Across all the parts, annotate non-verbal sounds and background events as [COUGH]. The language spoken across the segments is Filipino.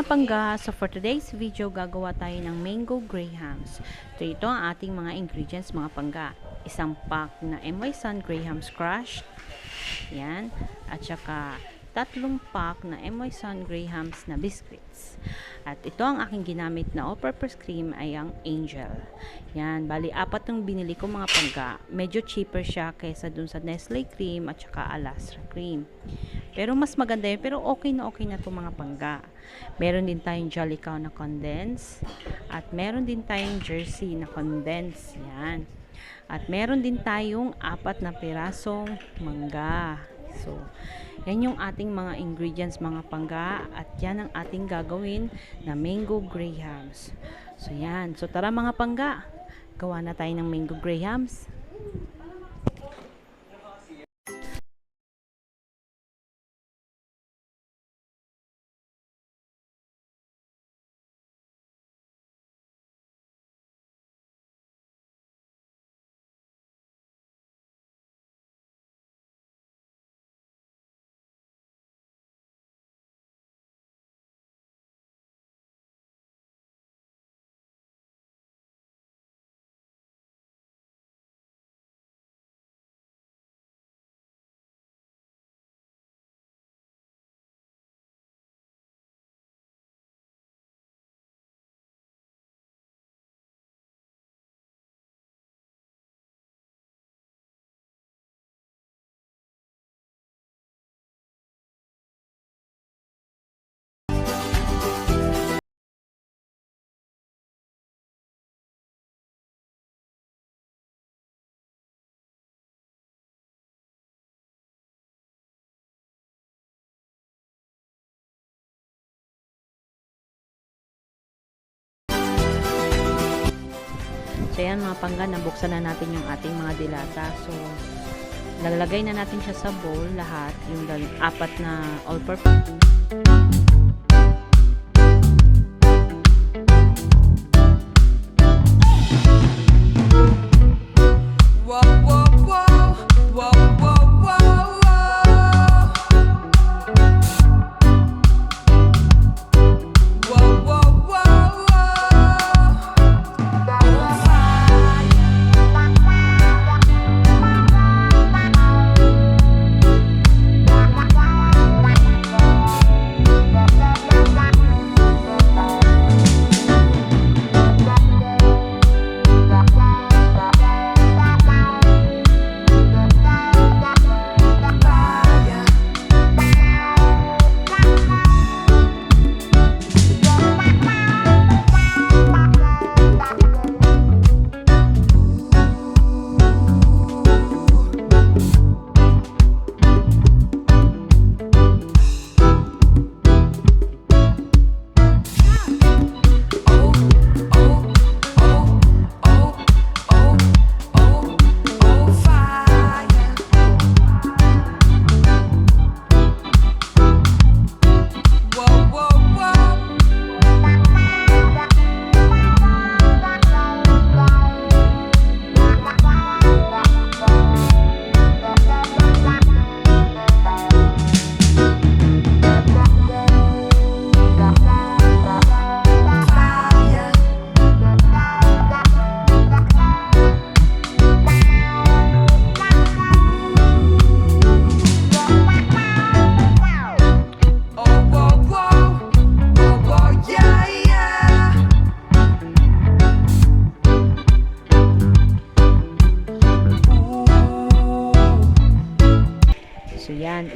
mga pangga, so for today's video, gagawa tayo ng mango grahams. So ito ang ating mga ingredients mga pangga. Isang pack na MY Sun grahams crushed. Yan. At saka tatlong pack na MY Sun grahams na biscuits. At ito ang aking ginamit na all-purpose cream ay ang Angel. Yan. Bali, apat yung binili ko mga pangga. Medyo cheaper siya kaysa dun sa Nestle cream at saka Alastra cream. Pero mas maganda yun. Pero okay na okay na itong mga pangga. Meron din tayong Jolly Cow na condense. At meron din tayong Jersey na condense. Yan. At meron din tayong apat na pirasong mangga. So, yan yung ating mga ingredients, mga pangga. At yan ang ating gagawin na mango grahams. So, yan. So, tara mga pangga. Gawa na tayo ng mango grahams. So yan mga pangga, nabuksan na natin yung ating mga dilata. So, lalagay na natin siya sa bowl lahat, yung apat na all-purpose.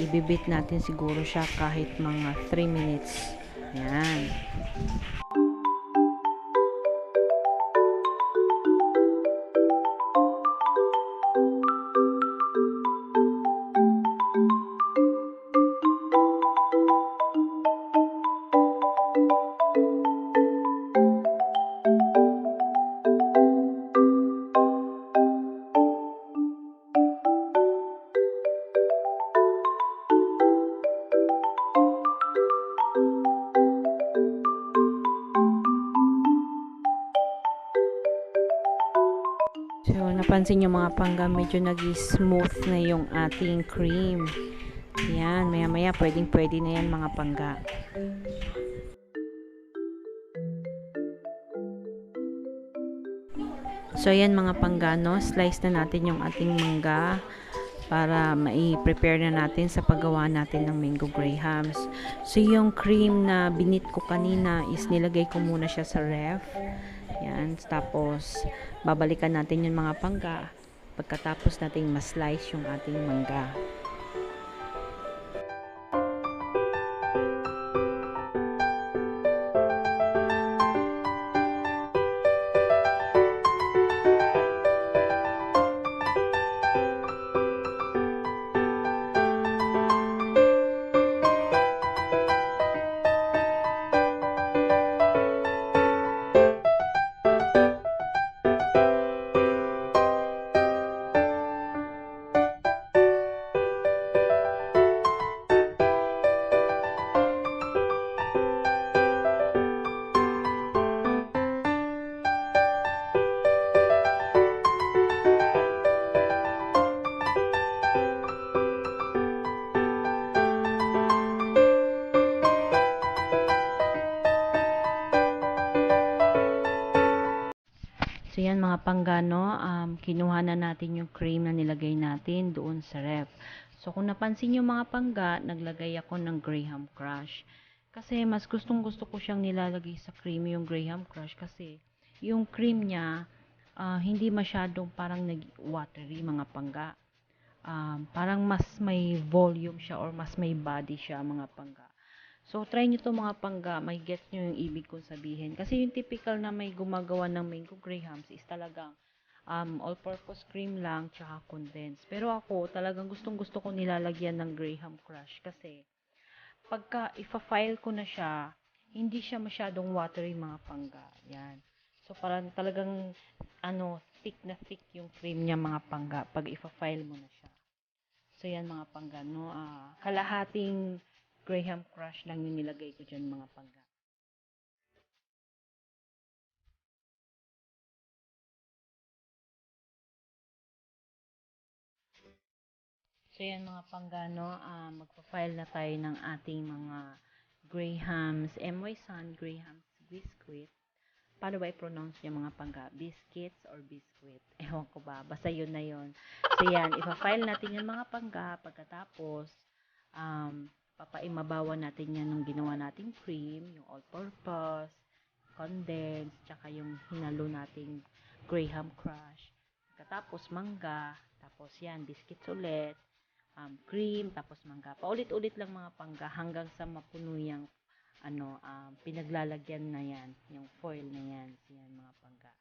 Ibibit natin siguro siya kahit mga 3 minutes. Yan. So, napansin nyo mga pangga, medyo nag-smooth na yung ating cream. Yan, maya-maya pwedeng-pwede na yan mga pangga. So, ayan mga pangga, no? Slice na natin yung ating mangga para mai-prepare na natin sa paggawa natin ng mango grahams. So, yung cream na binit ko kanina is nilagay ko muna siya sa ref yan. Tapos, babalikan natin yung mga pangga pagkatapos nating ma-slice yung ating mangga. Panggano, um, kinuha na natin yung cream na nilagay natin doon sa ref. So kung napansin nyo mga pangga, naglagay ako ng Graham Crush. Kasi mas gustong gusto ko siyang nilalagay sa cream yung Graham Crush kasi yung cream niya ah, hindi masyadong parang nag-watery mga pangga. Um, parang mas may volume siya or mas may body siya mga pangga. So, try nyo to mga pangga, may get nyo yung ibig kong sabihin. Kasi yung typical na may gumagawa ng mango grahams is talagang um, all-purpose cream lang, tsaka condensed. Pero ako, talagang gustong gusto ko nilalagyan ng graham crush kasi pagka ifa-file ko na siya, hindi siya masyadong watery mga pangga. Yan. So, parang talagang ano, thick na thick yung cream niya mga pangga pag ifa-file mo na siya. So, yan mga pangga, no? Ah, kalahating Graham Crush lang yung nilagay ko dyan mga pangga. So yan mga panggano, ah magpa-file na tayo ng ating mga Grahams, MY Sun Grahams Biscuit. Paano ba i-pronounce yung mga pangga? Biscuits or biscuit? [LAUGHS] Ewan ko ba. Basta yun na yun. So yan, ipa-file natin yung mga pangga. Pagkatapos, um, papaimabawan natin yan ng ginawa nating cream, yung all-purpose, condensed, tsaka yung hinalo nating Graham Crush. Pagkatapos mangga, tapos yan, biscuits ulit, um, cream, tapos mangga. Paulit-ulit lang mga pangga hanggang sa mapuno yung ano, um, pinaglalagyan na yan, yung foil na yan, so yan mga pangga.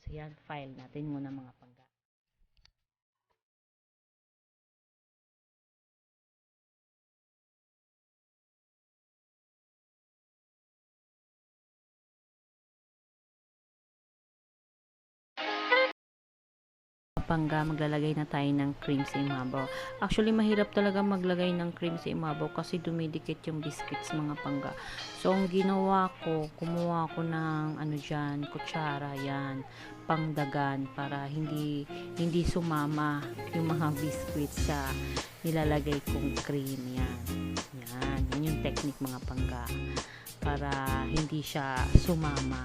So yan, file natin muna mga pangga. Pangga, maglalagay na tayo ng cream sa imabaw. Actually, mahirap talaga maglagay ng cream sa imabaw kasi dumidikit yung biscuits mga pangga. So, ang ginawa ko, kumuha ko ng ano dyan, kutsara, yan, pangdagan para hindi hindi sumama yung mga [LAUGHS] biscuits sa nilalagay kong cream yan. Yan, yan yung technique mga pangga para hindi siya sumama.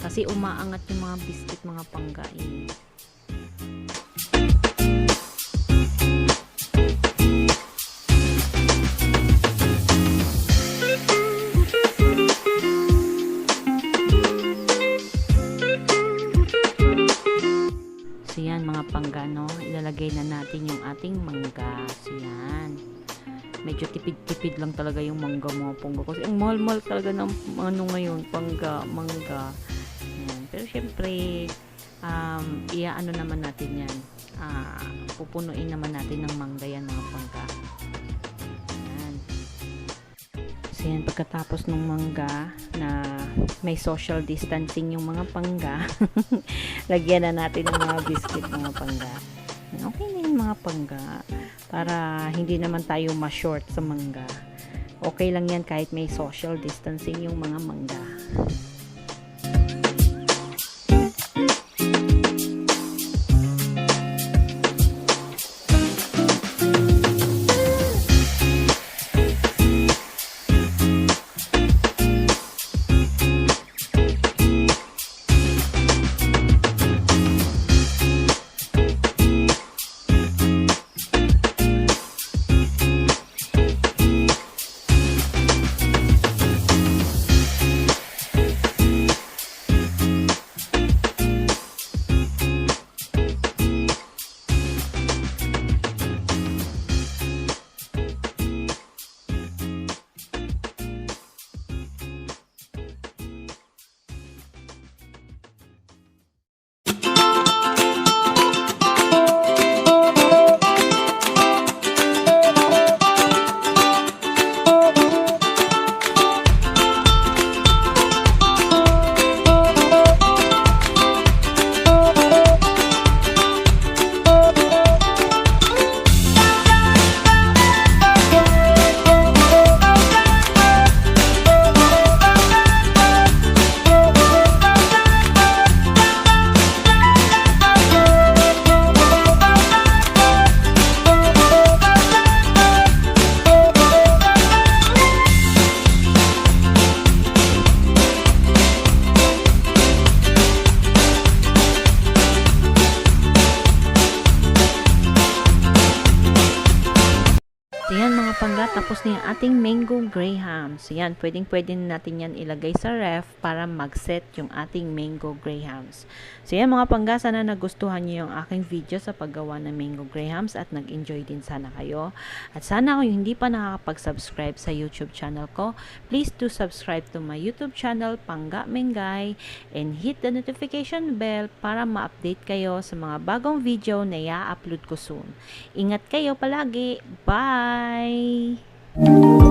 Kasi umaangat yung mga biscuit mga pangga eh. Natin yung ating mangga. So yan. Medyo tipid-tipid lang talaga yung mangga mga pangga. Kasi ang mahal-mahal talaga ng ano ngayon, pangga, mangga. Yan. Pero syempre, um, iaano naman natin yan. Ah, pupunuin naman natin ng mangga yan mga pangga. Yan. So yan, pagkatapos ng mangga na may social distancing yung mga pangga, [LAUGHS] lagyan na natin ng mga biscuit mga pangga. Okay na yung mga pangga para hindi naman tayo ma-short sa mangga. Okay lang yan kahit may social distancing yung mga mangga. Tapos na yung ating mango graham. So yan, pwedeng pwede na natin yan ilagay sa ref para mag-set yung ating mango grahams. So yan mga pangga, sana nagustuhan niyo yung aking video sa paggawa ng mango grahams at nag-enjoy din sana kayo. At sana kung hindi pa nakakapag-subscribe sa YouTube channel ko, please do subscribe to my YouTube channel, Pangga Mengay, and hit the notification bell para ma-update kayo sa mga bagong video na i-upload ko soon. Ingat kayo palagi. Bye! Thank you.